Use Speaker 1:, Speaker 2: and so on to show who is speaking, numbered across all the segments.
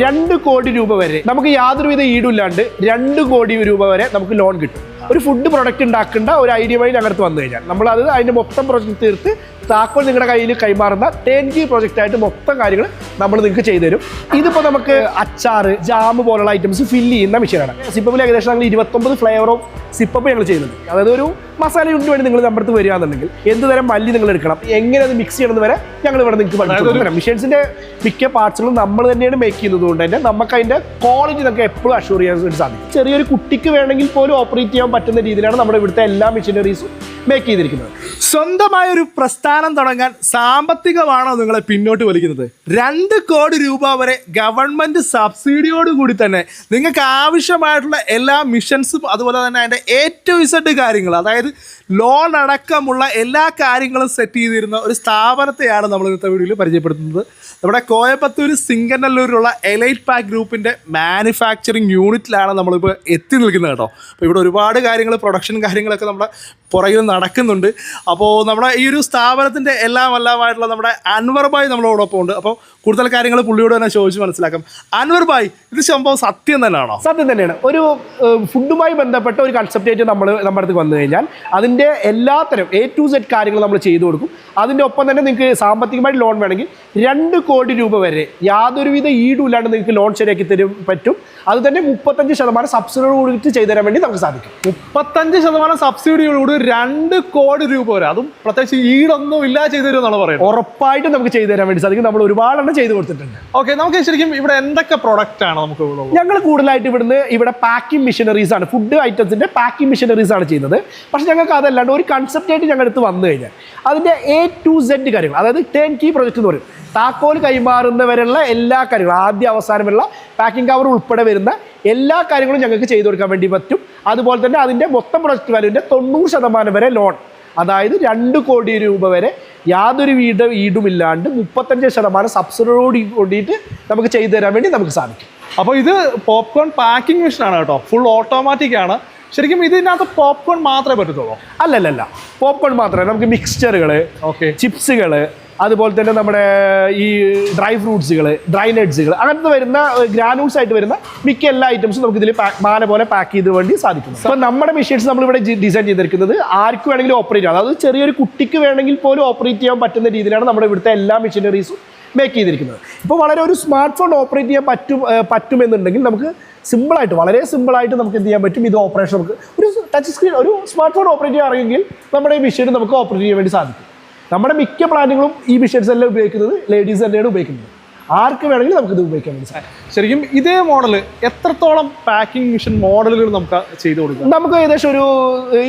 Speaker 1: രണ്ട് കോടി രൂപ വരെ നമുക്ക് യാതൊരുവിധ ഈടില്ലാണ്ട് രണ്ട് കോടി രൂപ വരെ നമുക്ക് ലോൺ കിട്ടും. ഒരു ഫുഡ് പ്രൊഡക്റ്റ് ഉണ്ടാക്കേണ്ട ഒരു ഐഡിയ വഴി ഞങ്ങളുടെ വന്നു കഴിഞ്ഞാൽ നമ്മൾ അത് അതിന്റെ മൊത്തം പ്രൊജക്ട് തീർത്ത് താക്കോൽ നിങ്ങളുടെ കയ്യിൽ കൈമാറുന്ന ടെൻ ജി പ്രൊജക്റ്റ് ആയിട്ട് മൊത്തം കാര്യങ്ങൾ നമ്മൾ നിങ്ങൾക്ക് ചെയ്തു തരും. ഇതിപ്പോൾ നമുക്ക് അച്ചാർ ജാം പോലുള്ള ഐറ്റംസ് ഫില്ല് ചെയ്യുന്ന മെഷീനാണ് സിപ്പപ്പിൽ ഏകദേശം ഞങ്ങൾ ഇരുപത്തൊമ്പത് ഫ്ലേവറും സിപ്പപ്പ് ഞങ്ങൾ ചെയ്യുന്നുണ്ട്. അതായത് ഒരു മസാല യൂണിറ്റ് വേണ്ടി നിങ്ങൾ നമ്മുടെ അടുത്ത് വരികയാണെന്നുണ്ടെങ്കിൽ എന്ത് തരം മല്ലി നിങ്ങൾ എടുക്കണം എങ്ങനെ അത് മിക്സ് ചെയ്യണമെന്ന് വരെ ഞങ്ങൾ ഇവിടെ നിങ്ങൾക്ക് പഠിച്ചു മിഷൻസിന്റെ മിക്ക പാർട്സുകളും നമ്മൾ തന്നെയാണ് മേക്ക് ചെയ്യുന്നത് കൊണ്ട് തന്നെ നമുക്ക് അതിന്റെ ക്വാളിറ്റി നമുക്ക് എപ്പോഴും അഷൂർ ചെയ്യാൻ വേണ്ടി സാധിക്കും. ചെറിയൊരു കുട്ടിക്ക് വേണമെങ്കിൽ പോലും ഓപ്പറേറ്റ് ചെയ്യാൻ പറ്റുന്ന രീതിയിലാണ് നമ്മുടെ ഇവിടുത്തെ എല്ലാ മെഷീനറീസും മേക്ക് ചെയ്തിരിക്കുന്നത്.
Speaker 2: സ്വന്തമായ ഒരു പ്രസ്ഥാനം തുടങ്ങാൻ സാമ്പത്തികമാണോ നിങ്ങളെ പിന്നോട്ട് വലിക്കുന്നത്? രണ്ട് കോടി രൂപ വരെ ഗവൺമെന്റ് സബ്സിഡിയോട് കൂടി തന്നെ നിങ്ങൾക്ക് ആവശ്യമായിട്ടുള്ള എല്ലാ മിഷൻസും അതുപോലെ തന്നെ അതിന്റെ ടു ഇസഡ് കാര്യങ്ങൾ അതായത് ലോൺ അടക്കമുള്ള എല്ലാ കാര്യങ്ങളും സെറ്റ് ചെയ്തിരുന്ന ഒരു സ്ഥാപനത്തെയാണ് നമ്മൾ ഇന്നത്തെ വീഡിയോയിൽ പരിചയപ്പെടുത്തുന്നത്. നമ്മുടെ കോയമ്പത്തൂർ സിംഗനല്ലൂരിലുള്ള എലൈറ്റ് പാക്ക് ഗ്രൂപ്പിന്റെ മാനുഫാക്ചറിങ് യൂണിറ്റിലാണ് നമ്മളിപ്പോൾ എത്തി നിൽക്കുന്നത് കേട്ടോ. അപ്പോൾ ഇവിടെ ഒരുപാട് കാര്യങ്ങൾ പ്രൊഡക്ഷൻ കാര്യങ്ങളൊക്കെ നമ്മുടെ പുറകിൽ നടക്കുന്നുണ്ട്. അപ്പോൾ നമ്മുടെ ഈ ഒരു സ്ഥാപനത്തിന്റെ എല്ലാം എല്ലാമായിട്ടുള്ള നമ്മുടെ അൻവർ ഭായ് നമ്മളോടൊപ്പം ഉണ്ട്. അപ്പോൾ കൂടുതൽ കാര്യങ്ങൾ പുള്ളിയോട് തന്നെ ചോദിച്ച് മനസ്സിലാക്കാം. അൻവർ ഭായ് ഇത് സംഭവം സത്യം തന്നെയാണോ?
Speaker 1: സത്യം തന്നെയാണ്. ഒരു ഫുഡുമായി ബന്ധപ്പെട്ട ഒരു കൺസെപ്റ്റ് ആയിട്ട് നമ്മൾ നമ്മുടെ അടുത്ത് വന്നു കഴിഞ്ഞാൽ അതിന്റെ എല്ലാത്തരം എ ടു സെറ്റ് കാര്യങ്ങൾ നമ്മൾ ചെയ്തു കൊടുക്കും. അതിന്റെ ഒപ്പം തന്നെ നിങ്ങൾക്ക് സാമ്പത്തികമായിട്ട് ലോൺ വേണമെങ്കിൽ രണ്ട് കോടി രൂപ വരെ യാതൊരുവിധ ഈടും ഇല്ലാണ്ട് നിങ്ങൾക്ക് ലോൺ ശരിയാക്കി തരും പറ്റും. അത് തന്നെ മുപ്പത്തഞ്ച് ശതമാനം സബ്സിഡിയോട് കൂടിയിട്ട് ചെയ്തു തരാൻ വേണ്ടി നമുക്ക് സാധിക്കും.
Speaker 2: മുപ്പത്തഞ്ച് ശതമാനം സബ്സിഡിയോട് രണ്ട് കോടി രൂപ വരെ. അതും പ്രത്യേകിച്ച് ഈടൊന്നും ഇല്ലാതെ ചെയ്തു തരും എന്നാണ് പറയുന്നത്.
Speaker 1: ഉറപ്പായിട്ടും നമുക്ക് ചെയ്തു തരാൻ വേണ്ടി സാധിക്കും. നമ്മൾ ഒരുപാടെണ്ണം ചെയ്തു കൊടുത്തിട്ടുണ്ട്.
Speaker 2: ഓക്കെ നമുക്ക് ശരിക്കും ഇവിടെ എന്തൊക്കെ പ്രൊഡക്റ്റ് ആണ് നമുക്ക്
Speaker 1: ഞങ്ങൾ കൂടുതലായിട്ട് ഇവിടുന്ന് ഇവിടെ പാക്കിംഗ് മെഷീനറീസ് ആണ്. ഫുഡ് ഐറ്റംസിന്റെ പാക്കിംഗ് മെഷീനറീസ് ആണ് ചെയ്യുന്നത്. പക്ഷെ ഞങ്ങൾക്ക് അതല്ലാണ്ട് ഒരു കൺസെപ്റ്റ് ആയിട്ട് ഞങ്ങളുടെ അടുത്ത് വന്നു കഴിഞ്ഞാൽ അതിന്റെ എ ടു സെഡ് കാര്യങ്ങൾ അതായത് ടേൺ കീ പ്രൊജക്ട് എന്ന് പറയും. താക്കോൽ കൈമാറുന്നവരുള്ള എല്ലാ കാര്യങ്ങളും ആദ്യ അവസാനമുള്ള പാക്കിംഗ് കവർ ഉൾപ്പെടെ വരുന്ന എല്ലാ കാര്യങ്ങളും ഞങ്ങൾക്ക് ചെയ്തു കൊടുക്കാൻ വേണ്ടി പറ്റും. അതുപോലെ തന്നെ അതിന്റെ മൊത്തം പ്രൊജക്ട് വാല്യൂവിന്റെ തൊണ്ണൂറ് ശതമാനം വരെ ലോൺ അതായത് രണ്ട് കോടി രൂപ വരെ യാതൊരു വീട് ഈടുമില്ലാണ്ട് മുപ്പത്തഞ്ച് ശതമാനം സബ്സിഡിയോട് കൂടിയിട്ട് നമുക്ക് ചെയ്തു തരാൻ വേണ്ടി നമുക്ക് സാധിക്കും.
Speaker 2: അപ്പോൾ ഇത് പോപ്കോൺ പാക്കിംഗ് മെഷീൻ ആണ് കേട്ടോ. ഫുൾ ഓട്ടോമാറ്റിക് ആണ്. ശരിക്കും ഇതിനകത്ത് പോപ്കോൺ മാത്രമേ പറ്റത്തുള്ളൂ?
Speaker 1: അല്ലല്ലല്ല. പോപ്കോൺ മാത്രമേ. നമുക്ക് മിക്സ്ചറുകൾ
Speaker 2: ഓക്കെ
Speaker 1: ചിപ്സുകൾ അതുപോലെ തന്നെ നമ്മുടെ ഈ ഡ്രൈ ഫ്രൂട്ട്സുകൾ ഡ്രൈ നട്ട്സുകൾ അങ്ങനത്തെ വരുന്ന ഗ്രാനൂൾസ് ആയിട്ട് വരുന്ന മിക്ക എല്ലാ ഐറ്റംസും നമുക്ക് ഇതിൽ മാല പോലെ പാക്ക് ചെയ്ത് വേണ്ടി സാധിക്കും അപ്പോൾ നമ്മുടെ മെഷീൻസ് നമ്മൾ ഇവിടെ ഡിസൈൻ ചെയ്തിരിക്കുന്നത് ആർക്ക് വേണമെങ്കിലും ഓപ്പറേറ്റ് ചെയ്യാം. അതായത് ചെറിയൊരു കുട്ടിക്ക് വേണമെങ്കിൽ പോലും ഓപ്പറേറ്റ് ചെയ്യാൻ പറ്റുന്ന രീതിയിലാണ് നമ്മുടെ ഇവിടുത്തെ എല്ലാ മെഷീനറീസും മേക്ക് ചെയ്തിരിക്കുന്നത്. ഇപ്പോൾ വളരെ ഒരു സ്മാർട്ട് ഫോൺ ഓപ്പറേറ്റ് ചെയ്യാൻ പറ്റും പറ്റുമെന്നുണ്ടെങ്കിൽ നമുക്ക് സിമ്പിളായിട്ട് വളരെ സിമ്പിളായിട്ട് നമുക്ക് എന്ത് ചെയ്യാൻ പറ്റും? ഇത് ഓപ്പറേഷൻ നമുക്ക് ഒരു ടച്ച് സ്ക്രീൻ ഒരു സ്മാർട്ട് ഫോൺ ഓപ്പറേറ്റ് ചെയ്യാൻ അറിയെങ്കിൽ നമ്മുടെ ഈ മെഷീൻ നമുക്ക് ഓപ്പറേറ്റ് ചെയ്യാൻ വേണ്ടി സാധിക്കും. നമ്മുടെ മിക്ക പ്ലാനുകളും ഈ മിഷൻസ് എല്ലാം ഉപയോഗിക്കുന്നത്? ലേഡീസ് തന്നെയാണ് ഉപയോഗിക്കുന്നത്. ആർക്ക് വേണമെങ്കിലും നമുക്ക് ഇത് ഉപയോഗിക്കാൻ വേണ്ടി സാധിക്കും
Speaker 2: ശരിക്കും ഇതേ മോഡൽ എത്രത്തോളം പാക്കിംഗ് മെഷീൻ മോഡലുകൾ നമുക്ക് ചെയ്തു കൊടുക്കാം?
Speaker 1: നമുക്ക് ഏകദേശം ഒരു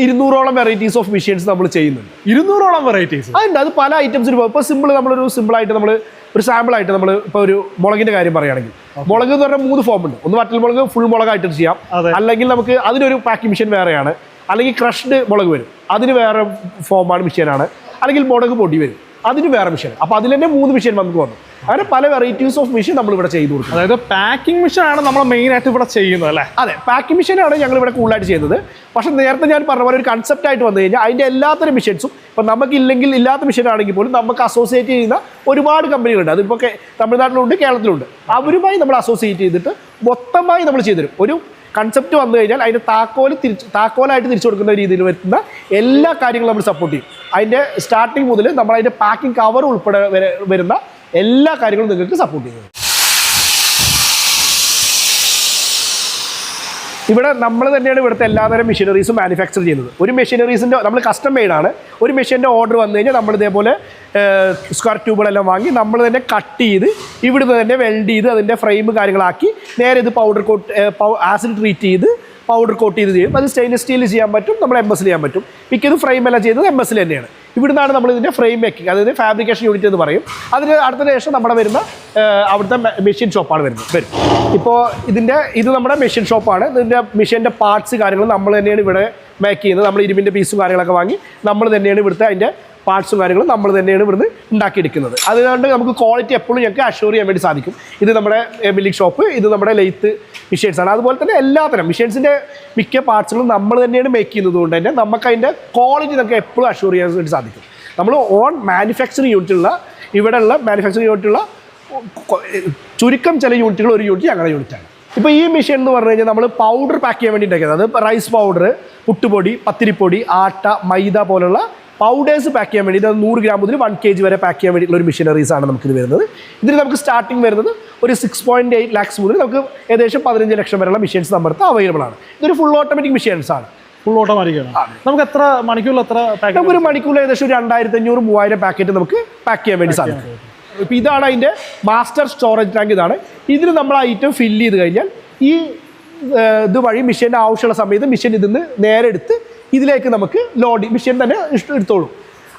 Speaker 1: ഇരുന്നൂറോളം വെറൈറ്റീസ് ഓഫ് മെഷീൻസ് നമ്മൾ ചെയ്യുന്നുണ്ട്.
Speaker 2: ഇരുന്നൂറോളം വെറൈറ്റീസ്
Speaker 1: അതുണ്ട്. അത് പല ഐറ്റംസിന് പോകും ഇപ്പോൾ സിമ്പിൾ നമ്മളൊരു സിമ്പിളായിട്ട് നമ്മൾ ഒരു സാമ്പിളായിട്ട് നമ്മൾ ഇപ്പോൾ ഒരു മുളകിന്റെ കാര്യം പറയുകയാണെങ്കിൽ. മുളക് എന്ന് പറഞ്ഞാൽ മൂന്ന് ഫോം ഉണ്ട്. ഒന്ന് വറ്റൽ മുളക് ഫുൾ മുളകായിട്ട് ചെയ്യാം. അല്ലെങ്കിൽ നമുക്ക് അതിനൊരു പാക്കിംഗ് മെഷീൻ വേറെയാണ്. അല്ലെങ്കിൽ ക്രഷ്ഡ് മുളക് വരും. അതിന് വേറെ ഫോമാണ് മെഷീനാണ് അല്ലെങ്കിൽ മുടക്ക് പൊടി വരും. അതിന് വേറെ മിഷൻ അപ്പൊ അതിൽ തന്നെ മൂന്ന് മിഷൻ നമുക്ക് വന്നു. അങ്ങനെ പല വെറൈറ്റീസ് ഓഫ് മിഷൻ നമ്മൾ ഇവിടെ ചെയ്തു കൊടുക്കും.
Speaker 2: അതായത് പാക്കിംഗ് മിഷൻ ആണ് നമ്മൾ മെയിൻ ആയിട്ട് ഇവിടെ ചെയ്യുന്നത് അല്ലേ?
Speaker 1: അതെ പാക്കിംഗ് മിഷൻ ആണ് ഞങ്ങൾ ഇവിടെ കൂടുതലായിട്ട് ചെയ്യുന്നത്. പക്ഷെ നേരത്തെ ഞാൻ പറഞ്ഞ പോലെ ഒരു കൺസെപ്റ്റ് ആയിട്ട് വന്നു കഴിഞ്ഞാൽ അതിന്റെ എല്ലാത്തരം മിഷൻസും ഇപ്പൊ നമുക്ക് ഇല്ലെങ്കിൽ ഇല്ലാത്ത മിഷൻ ആണെങ്കിൽ പോലും നമുക്ക് അസോസിയേറ്റ് ചെയ്യുന്ന ഒരുപാട് കമ്പനികളുണ്ട് അതിപ്പോ തമിഴ്നാട്ടിലുണ്ട് കേരളത്തിലുണ്ട്. അവരുമായി നമ്മൾ അസോസിയേറ്റ് ചെയ്തിട്ട് മൊത്തമായി നമ്മൾ ചെയ്തുതരും ഒരു കൺസെപ്റ്റ് വന്നു കഴിഞ്ഞാൽ അതിന്റെ താക്കോൽ തിരിച്ച് താക്കോലായിട്ട് തിരിച്ചു കൊടുക്കുന്ന രീതിയിൽ വരുന്ന എല്ലാ കാര്യങ്ങളും നമ്മൾ സപ്പോർട്ട് ചെയ്യും. അതിന്റെ സ്റ്റാർട്ടിങ് മുതൽ നമ്മൾ അതിന്റെ പാക്കിംഗ് കവർ ഉൾപ്പെടെ വരുന്ന എല്ലാ കാര്യങ്ങളും നിങ്ങൾക്ക് സപ്പോർട്ട് ചെയ്യുന്നു ഇവിടെ നമ്മൾ തന്നെയാണ് ഇവിടുത്തെ എല്ലാതരം മെഷീനറീസും മാനുഫാക്ചർ ചെയ്യുന്നത്. ഒരു മെഷീനറീസിന്റെ നമ്മൾ കസ്റ്റം മെയ്ഡാണ് ഒരു മെഷീന്റെ ഓർഡർ വന്നു കഴിഞ്ഞാൽ നമ്മൾ ഇതേപോലെ സ്ക്വയർ ട്യൂബുകളെല്ലാം വാങ്ങി നമ്മൾ തന്നെ കട്ട് ചെയ്ത് ഇവിടുന്ന് തന്നെ വെൽഡ് ചെയ്ത് അതിന്റെ ഫ്രെയിം കാര്യങ്ങളാക്കി നേരെ ഇത് പൗഡർ കോട്ട് ആസിഡ് ട്രീറ്റ് ചെയ്ത് പൗഡർ കോട്ട് ചെയ്ത് ചെയ്യും. അത് സ്റ്റെയിൻലെസ് സ്റ്റീൽ ചെയ്യാൻ പറ്റും നമ്മൾ എം എസ് ചെയ്യാൻ പറ്റും. മിക്കത് ഫ്രെയിം എല്ലാം ചെയ്യുന്നത് എം എസ് തന്നെയാണ്. ഇവിടുന്നാണ് നമ്മൾ ഇതിന്റെ ഫ്രെയിം മേക്കിംഗ് അതായത് ഫാബ്രിക്കേഷൻ യൂണിറ്റ് എന്ന് പറയും. അതിന് അടുത്ത ശേഷം നമ്മുടെ വരുന്ന അവിടുത്തെ മെഷീൻ ഷോപ്പാണ് വരുന്നത്. വരും. ഇപ്പോൾ ഇതിന്റെ ഇത് നമ്മുടെ മെഷീൻ ഷോപ്പാണ് ഇതിന്റെ മെഷീന്റെ പാർട്സ് കാര്യങ്ങൾ നമ്മൾ തന്നെയാണ് ഇവിടെ മേക്ക് ചെയ്യുന്നത്. നമ്മൾ ഇരുമ്പിന്റെ പീസും കാര്യങ്ങളൊക്കെ വാങ്ങി നമ്മൾ തന്നെയാണ് ഇവിടുത്തെ അതിന്റെ പാർട്സും കാര്യങ്ങളും നമ്മൾ തന്നെയാണ് ഇവിടുന്ന് ഉണ്ടാക്കിയെടുക്കുന്നത്. അതുകൊണ്ട് നമുക്ക് ക്വാളിറ്റി എപ്പോഴും ഞങ്ങൾക്ക് അഷ്യൂർ ചെയ്യാൻ വേണ്ടി സാധിക്കും. ഇത് നമ്മുടെ മില്ലിക് ഷോപ്പ് ഇത് നമ്മുടെ ലെയ്ത്ത് മിഷീൻസ് ആണ്. അതുപോലെ തന്നെ എല്ലാത്തരം മിഷീൻസിന്റെ മിക്ക പാർട്സുകളും നമ്മൾ തന്നെയാണ് മേക്ക് ചെയ്യുന്നത് കൊണ്ട് തന്നെ നമുക്ക് അതിന്റെ ക്വാളിറ്റി നമുക്ക് എപ്പോഴും അഷ്യൂർ ചെയ്യാൻ വേണ്ടി സാധിക്കും. നമ്മൾ ഓൺ മാനുഫാക്ചറിങ് യൂണിറ്റുള്ള ഇവിടെയുള്ള മാനുഫാക്ചറിങ് യൂണിറ്റുള്ള ചുരുക്കം ചില യൂണിറ്റുകൾ ഒരു യൂണിറ്റ് ഞങ്ങളുടെ യൂണിറ്റാണ് ഇപ്പോൾ ഈ മെഷീൻ എന്ന് പറഞ്ഞു കഴിഞ്ഞാൽ നമ്മൾ പൗഡർ പാക്ക് ചെയ്യാൻ വേണ്ടി ഉണ്ടാക്കിയത്. അത് റൈസ് പൗഡർ പുട്ടുപൊടി പത്തിരിപ്പൊടി ആട്ട മൈദ പോലുള്ള പൗഡേഴ്സ് പാക്ക് ചെയ്യാൻ വേണ്ടി ഇത് നൂറ് ഗ്രാം മുതൽ വൺ കെ ജി വരെ പാക്ക് ചെയ്യാൻ വേണ്ടിയിട്ടുള്ള ഒരു മെഷീനറീസ് ആണ് നമുക്കിത് വരുന്നത്. ഇതിൽ നമുക്ക് സ്റ്റാർട്ടിങ് വരുന്നത് ഒരു സിക്സ് പോയിന്റ് എയ്റ്റ് ലാക്സ് മുതൽ നമുക്ക് ഏകദേശം പതിനഞ്ച് ലക്ഷം വരെയുള്ള മെഷീൻസ് നമ്മുടെ അടുത്ത് അവൈലബിൾ ആണ്. ഇതൊരു ഫുൾ ഓട്ടോമാറ്റിക് മെഷീൻസ് ആണ്.
Speaker 3: ഫുൾ ഓട്ടോമാറ്റിക് നമുക്ക് എത്ര മണിക്കൂറിൽ എത്ര നമുക്ക്
Speaker 1: ഒരു മണിക്കൂറിൽ ഏകദേശം ഒരു രണ്ടായിരത്തി അഞ്ഞൂറ് മൂവായിരം പാക്കറ്റ് നമുക്ക് പാക്ക് ചെയ്യാൻ വേണ്ടി സാധിക്കും. ഇപ്പം ഇതാണ് അതിന്റെ മാസ്റ്റർ സ്റ്റോറേജ് ടാങ്ക് ഇതാണ്. ഇതിൽ നമ്മൾ ഐറ്റം ഫില്ല് ചെയ്ത് കഴിഞ്ഞാൽ ഈ ഇതുവഴി ഇത് വഴി മെഷീന്റെ ആവശ്യമുള്ള സമയത്ത് മെഷീൻ നിന്ന് നേരെ എടുത്ത് ഇതിലേക്ക് നമുക്ക് ലോഡി മെഷീൻ തന്നെ ഇഷ്ടം എടുത്തോളൂ.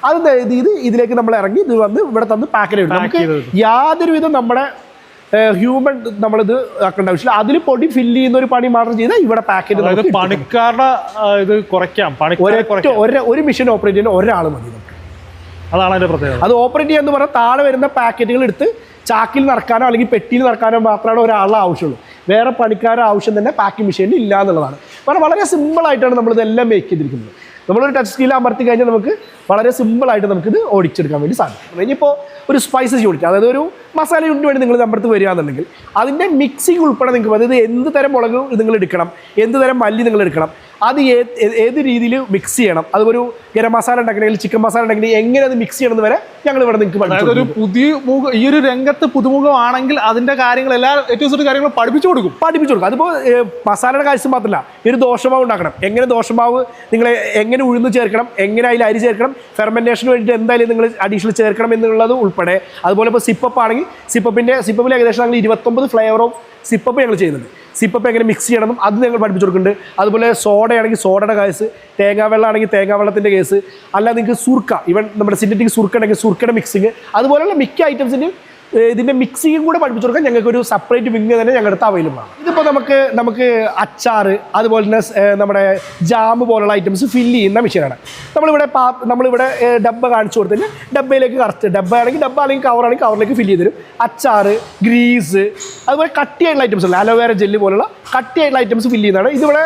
Speaker 1: അത് ഇത് ഇത് ഇതിലേക്ക് നമ്മൾ ഇറങ്ങി ഇത് വന്ന് ഇവിടെ തന്ന് പാക്കറ്റ് ഇടും നമുക്ക് യാതൊരു വിധം നമ്മുടെ ഹ്യൂമൻ നമ്മളിത് ആക്കേണ്ട ആവശ്യമില്ല. അതിൽ പൊടി ഫില്ല് ചെയ്യുന്ന ഒരു പണി മാത്രം ചെയ്താൽ ഇവിടെ പാക്കറ്റ്
Speaker 3: പണിക്കാരുടെ ഇത് കുറയ്ക്കാം.
Speaker 1: ഒരു മെഷീൻ ഓപ്പറേറ്റ് ചെയ്യുന്ന ഒരാൾ മതി
Speaker 3: അതാണ് അതിന്റെ പ്രത്യേകത.
Speaker 1: അത് ഓപ്പറേറ്റ് ചെയ്യാന്ന് പറഞ്ഞാൽ താഴെ വരുന്ന പാക്കറ്റുകൾ എടുത്ത് ചാക്കിൽ നടക്കാനോ അല്ലെങ്കിൽ പെട്ടിയിൽ നടക്കാനോ മാത്രമാണ് ഒരാളുടെ ആവശ്യമുള്ളൂ. വേറെ പണിക്കാരുടെ ആവശ്യം തന്നെ പാക്കിംഗ് മെഷീനിൽ ഇല്ല എന്നുള്ളതാണ്. കാരണം വളരെ സിമ്പിളായിട്ടാണ് നമ്മളിതെല്ലാം മേക്ക് ചെയ്തിരിക്കുന്നത്. നമ്മളൊരു ടച്ച് സ്കീൽ അമർത്തി കഴിഞ്ഞാൽ നമുക്ക് വളരെ സിമ്പിളായിട്ട് നമുക്കിത് ഓടിച്ചെടുക്കാൻ വേണ്ടി സാധിക്കും. ഇനിയിപ്പോൾ ഒരു സ്പൈസസ് യൂണിറ്റ് അതായത് ഒരു മസാല യൂണിറ്റ് വേണ്ടി നിങ്ങൾ നമ്മുടെ അടുത്ത് വരികയാണെന്നുണ്ടെങ്കിൽ അതിന്റെ മിക്സിംഗ് ഉൾപ്പെടെ നിങ്ങൾക്ക് അതായത് എന്ത് തരം മുളക് നിങ്ങൾ എടുക്കണം എന്ത് തരം മല്ലി നിങ്ങൾ എടുക്കണം അത് ഏത് രീതിയിൽ മിക്സ് ചെയ്യണം അത് ഒരു ഗരം മസാല ഉണ്ടാക്കണമെങ്കിൽ ചിക്കൻ മസാല ഉണ്ടെങ്കിൽ എങ്ങനെ അത് മിക്സ് ചെയ്യണം വരെ ഞങ്ങൾ ഇവിടെ നിങ്ങൾക്ക്
Speaker 3: ഒരു പുതിയ മുഖം ഈ ഒരു രംഗത്ത് പുതുമുഖമാണെങ്കിൽ അതിന്റെ കാര്യങ്ങൾ എല്ലാ ഏറ്റവും കാര്യങ്ങൾ പഠിപ്പിച്ചു കൊടുക്കും.
Speaker 1: പഠിപ്പിച്ചു കൊടുക്കും. അതിപ്പോൾ മസാലയുടെ കാര്യം മാത്രമല്ല ഒരു ദോഷമാവ് ഉണ്ടാക്കണം. എങ്ങനെ ദോഷമാവ് നിങ്ങൾ എങ്ങനെ ഉഴുന്ന് ചേർക്കണം എങ്ങനെ അതിൽ അരി ചേർക്കണം ഫെർമെന്റേഷന് വേണ്ടിയിട്ട് എന്തായാലും നിങ്ങൾ അഡീഷണൽ ചേർക്കണം എന്നുള്ളത് ഉൾപ്പെടെ. അതുപോലെ ഇപ്പോൾ സിപ്പപ്പ് ആണെങ്കിൽ സിപ്പപ്പിന്റെ സിപ്പപ്പിൽ ഏകദേശം ഞങ്ങൾ ഇരുപത്തൊമ്പത് ഫ്ലേവർ ഓഫ് സിപ്പപ്പ് ഞങ്ങൾ ചെയ്യുന്നുണ്ട്. സിപ്പപ്പ് എങ്ങനെ മിക്സ് ചെയ്യണം അത് ഞങ്ങൾ പഠിപ്പിച്ചു കൊടുക്കുന്നുണ്ട്. അതുപോലെ സോഡയാണെങ്കിൽ സോഡയുടെ കേസ് തേങ്ങാ വെള്ളം ആണെങ്കിൽ തേങ്ങാ വെള്ളത്തിന്റെ കേസ് അല്ലാതെ നിങ്ങൾക്ക് സുർക്ക ഇവൻ നമ്മുടെ സിന്തറ്റിക് സുർക്ക ഉണ്ടെങ്കിൽ സുർക്കയുടെ മിക്സിങ് അതുപോലെയുള്ള മിക്ക ഐറ്റംസിന്റെയും ഏഹ് ഇതിന്റെ മിക്സിങ്ങും കൂടെ പഠിപ്പിച്ചു കൊടുക്കാൻ ഞങ്ങൾക്കൊരു സെപ്പറേറ്റ് വിങ് തന്നെ ഞങ്ങളുടെ അടുത്ത് അവൈലബിൾ ആണ്. ഇതിപ്പോൾ നമുക്ക് നമുക്ക് അച്ചാർ അതുപോലെ തന്നെ നമ്മുടെ ജാം പോലുള്ള ഐറ്റംസ് ഫില്ല് ചെയ്യുന്ന മെഷീനാണ് നമ്മളിവിടെ പാ നമ്മളിവിടെ ഡബ്ബ കാണിച്ചു കൊടുത്തിട്ട് ഡബ്ബയിലേക്ക് കറക്റ്റ് ഡബ്ബ ആണെങ്കിൽ ഡബ്ബ അല്ലെങ്കിൽ കവറാണെങ്കിൽ കവറിലേക്ക് ഫില്ല് ചെയ്ത് തരും. അച്ചാർ ഗ്രീസ് അതുപോലെ കട്ടിയായിട്ടുള്ള ഐറ്റംസ് ഉണ്ട് അലോവേര ജെല്ല് പോലുള്ള കട്ടിയായിട്ടുള്ള ഐറ്റംസ് ഫില്ല് ചെയ്യുന്നതാണ്. ഇതിവിടെ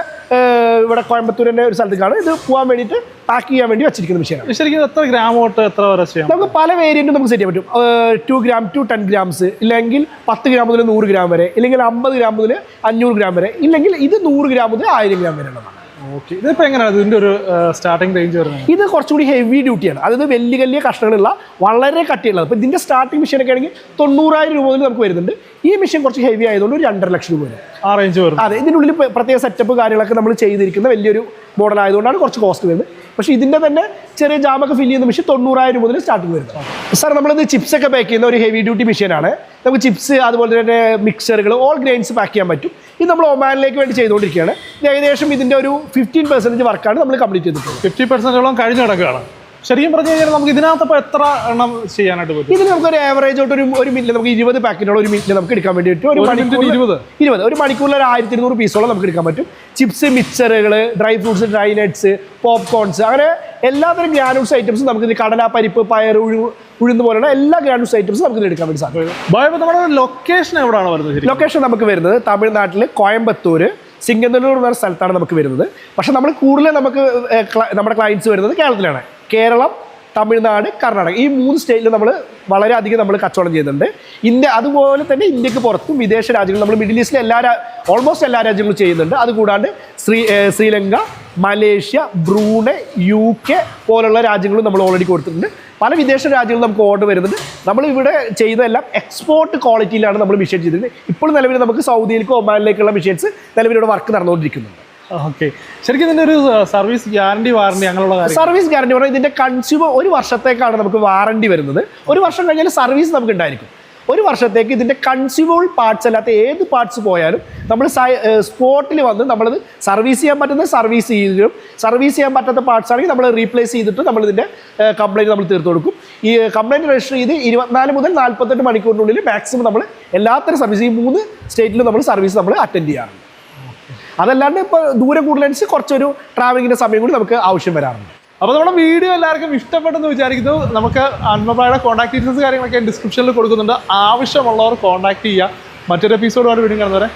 Speaker 1: ഇവിടെ കോയമ്പത്തൂരിന്റെ ഒരു സ്ഥലത്തേക്കാണ്. ഇത് പോകാൻ വേണ്ടിയിട്ട് പാക്ക് ചെയ്യാൻ വേണ്ടി വെച്ചിരിക്കുന്ന മെഷീനാണ്
Speaker 3: ശരിക്കും എത്ര ഗ്രാം തൊട്ട് എത്ര വരെ ചെയ്യാം?
Speaker 1: നമുക്ക് പല വേരിയന്റും നമുക്ക് സെറ്റ് ചെയ്യാൻ പറ്റും. Two gram to ten grams ഇല്ലെങ്കിൽ പത്ത് ഗ്രാം മുതൽ നൂറ് ഗ്രാം വരെ ഇല്ലെങ്കിൽ അമ്പത് ഗ്രാം മുതൽ അഞ്ഞൂറ് ഗ്രാം വരെ ഇല്ലെങ്കിൽ ഇത് നൂറ് ഗ്രാം മുതൽ ആയിരം ഗ്രാം വരെ ഉള്ളതാണ്.
Speaker 3: ഓക്കെ ഇതിപ്പോ എങ്ങനെയാണ്? ഇതിന്റെ ഒരു സ്റ്റാർട്ടിംഗ് റേഞ്ച് വരുന്നത്?
Speaker 1: ഇത് കുറച്ചുകൂടി ഹെവി ഡ്യൂട്ടിയാണ് അതായത് വലിയ വലിയ കഷ്ണങ്ങളുള്ള വളരെ കട്ടിയുള്ളത്. അപ്പോൾ ഇതിന്റെ സ്റ്റാർട്ടിംഗ് മെഷീനൊക്കെ ആണെങ്കിൽ തൊണ്ണൂറായിരം രൂപ മുതൽ നമുക്ക് വരുന്നുണ്ട്. ഈ മെഷീൻ കുറച്ച് ഹെവി ആയതുകൊണ്ട് ഒരു രണ്ടര ലക്ഷം രൂപ വരും.
Speaker 3: ആ റേഞ്ച് വരും.
Speaker 1: അതെ ഇതിനുള്ളിൽ പ്ര- പ്രത്യേക സെറ്റപ്പ് കാര്യങ്ങളൊക്കെ നമ്മൾ ചെയ്തിരിക്കുന്ന വലിയൊരു മോഡൽ ആയതുകൊണ്ടാണ് കുറച്ച് കോസ്റ്റ് വരുന്നത്. പക്ഷേ ഇതിന്റെ തന്നെ ചെറിയ ജാമൊക്കെ ഫില്ല് ചെയ്യുന്ന മെഷീൻ തൊണ്ണൂറായിരം മുതൽ സ്റ്റാർട്ടിങ് വരുന്നത് സാർ നമ്മളിത് ചിപ്സ് ഒക്കെ പാക്ക് ചെയ്യുന്ന ഒരു ഹെവി ഡ്യൂട്ടി മെഷീനാണ് നമുക്ക് ചിപ്സ് അതുപോലെ തന്നെ മിക്സറുകൾ ഓൾ ഗ്രെയിൻസ് പാക്ക് ചെയ്യാൻ പറ്റും. ഇത് നമ്മൾ ഒമാനിലേക്ക് വേണ്ടി ചെയ്തുകൊണ്ടിരിക്കുകയാണ്. ഏകദേശം ഇതിന്റെ ഒരു ഫിഫ്റ്റീൻ പെർസെന്റേജ് വർക്കാണ് നമ്മൾ കംപ്ലീറ്റ് ചെയ്തിട്ടുള്ളത്.
Speaker 3: ഫിഫ്റ്റി പെർസെന്റോളം കഴിഞ്ഞ് കിടക്കുകയാണ്. ശരിക്കും പറഞ്ഞു കഴിഞ്ഞാൽ നമുക്ക് ഇതിനകത്ത് ഇപ്പോൾ എത്ര എണ്ണം ചെയ്യാനായിട്ട് പറ്റും?
Speaker 1: ഇതിന് നമുക്കൊരു ആവറേജ് ആയിട്ട് ഒരു ഒരു മിനിറ്റ് നമുക്ക് ഇരുപത് പാക്കറ്റുള്ള ഒരു മിനിറ്റ് നമുക്ക് എടുക്കാൻ വേണ്ടിയിട്ട് ഒരു
Speaker 3: ഒരു
Speaker 1: മണിക്കൂർ
Speaker 3: ഇരുപത്?
Speaker 1: ഇരുപത്. ഒരു മണിക്കൂറിൽ ഒരു ആയിരത്തി ഇരുന്നൂറ് പീസോളം നമുക്ക് എടുക്കാൻ പറ്റും. Chips മിക്സറുകൾ dry fruits dry nuts popcorns അങ്ങനെ എല്ലാത്തരം ഗ്രാനൂട്ട്സ് ഐറ്റംസ് നമുക്ക് ഇത് കടല പരിപ്പ് പയർ ഉഴു ഉഴുന്ന് പോലുള്ള എല്ലാ ഗ്രാനൂട്ട്സ് ഐറ്റംസും നമുക്ക് ഇത് എടുക്കാൻ വേണ്ടി സാധിക്കും.
Speaker 3: നമ്മുടെ ലൊക്കേഷൻ എവിടെയാണ് വരുന്നത്
Speaker 1: ലൊക്കേഷൻ നമുക്ക് വരുന്നത് തമിഴ്നാട്ടിൽ കോയമ്പത്തൂർ സിംഗന്നല്ലൂർ എന്ന സ്ഥലത്താണ് നമുക്ക് വരുന്നത്. പക്ഷെ നമ്മൾ കൂടുതൽ നമുക്ക് നമ്മുടെ ക്ലയൻസ് വരുന്നത് കേരളത്തിലാണ്. കേരളം തമിഴ്നാട് കർണാടക. ഈ മൂന്ന് സ്റ്റേറ്റിൽ നമ്മൾ വളരെയധികം നമ്മൾ കച്ചവടം ചെയ്യുന്നുണ്ട്. ഇന്ത്യ അതുപോലെ തന്നെ ഇന്ത്യയ്ക്ക് പുറത്തും വിദേശ രാജ്യങ്ങൾ നമ്മൾ മിഡിൽ ഈസ്റ്റിലെ എല്ലാ ഓൾമോസ്റ്റ് എല്ലാ രാജ്യങ്ങളും ചെയ്യുന്നുണ്ട്. അതുകൂടാണ്ട് Sri Sri Lanka Malaysia Brunei U K പോലുള്ള രാജ്യങ്ങളും നമ്മൾ ഓൾറെഡി കൊടുത്തിട്ടുണ്ട്. പല വിദേശ രാജ്യങ്ങളും നമുക്ക് ഓർഡർ വരുന്നുണ്ട്. നമ്മൾ ഇവിടെ ചെയ്തതെല്ലാം എക്സ്പോർട്ട് ക്വാളിറ്റിയിലാണ് നമ്മൾ മെഷീൻ ചെയ്തിരുന്നത്. ഇപ്പോൾ നിലവിൽ നമുക്ക് സൗദിയിലേക്കും ഒമാനിലേക്കുള്ള മെഷീൻസ് നിലവിലൂടെ വർക്ക് നടന്നുകൊണ്ടിരിക്കുന്നുണ്ട്.
Speaker 3: ഓക്കെ ശരിക്കും ഇതിന്റെ ഒരു സർവീസ് ഗ്യാരണ്ടി വാറണ്ടി അങ്ങനെയുള്ള
Speaker 1: സർവീസ് ഗ്യാരണ്ടി പറഞ്ഞാൽ ഇതിന്റെ കൺസ്യൂമർ ഒരു വർഷത്തേക്കാണ് നമുക്ക് വാറണ്ടി വരുന്നത്. ഒരു വർഷം കഴിഞ്ഞാൽ സർവീസ് നമുക്ക് ഉണ്ടായിരിക്കും. ഒരു വർഷത്തേക്ക് ഇതിന്റെ കൺസ്യൂമബിൾ പാർട്സ് അല്ലാത്ത ഏത് പാർട്സ് പോയാലും നമ്മൾ സ്പോട്ടിൽ വന്ന് നമ്മളത് സർവീസ് ചെയ്യാൻ പറ്റുന്ന സർവീസ് ചെയ്യും സർവീസ് ചെയ്യാൻ പറ്റാത്ത പാർട്സ് ആണെങ്കിൽ നമ്മൾ റീപ്ലേസ് ചെയ്തിട്ട് നമ്മൾ ഇതിന്റെ കംപ്ലൈന്റ് നമ്മൾ തീർത്ത് കൊടുക്കും. ഈ കംപ്ലയിന്റ് രജിസ്റ്റർ ചെയ്ത് ഇരുപത്തിനാല് മുതൽ നാൽപ്പത്തെട്ട് മണിക്കൂറിനുള്ളിൽ മാക്സിമം നമ്മൾ എല്ലാത്തരം സർവീസ് ഈ മൂന്ന് സ്റ്റേറ്റിലും നമ്മൾ സർവീസ് നമ്മൾ അറ്റൻഡ് ചെയ്യാറുണ്ട്. അതല്ലാണ്ട് ഇപ്പോൾ ദൂരം കൂടുതലനുസരിച്ച് കുറച്ചൊരു ട്രാവലിങ്ങിന്റെ സമയം കൂടി നമുക്ക് ആവശ്യം വരാറുണ്ട്.
Speaker 3: അപ്പോൾ നമ്മുടെ വീഡിയോ എല്ലാവർക്കും ഇഷ്ടപ്പെട്ടെന്ന് വിചാരിക്കുന്നു. നമുക്ക് അന്മപ്രായുടെ കോൺടാക്ട് ഡീറ്റെയിൽസ് കാര്യങ്ങളൊക്കെ ഡിസ്ക്രിപ്ഷനിൽ കൊടുക്കുന്നുണ്ട്. ആവശ്യമുള്ളവർ കോൺടാക്ട് ചെയ്യുക. മറ്റൊരു എപ്പിസോഡുമായിട്ട് വീണ്ടും കാണുന്നവരെ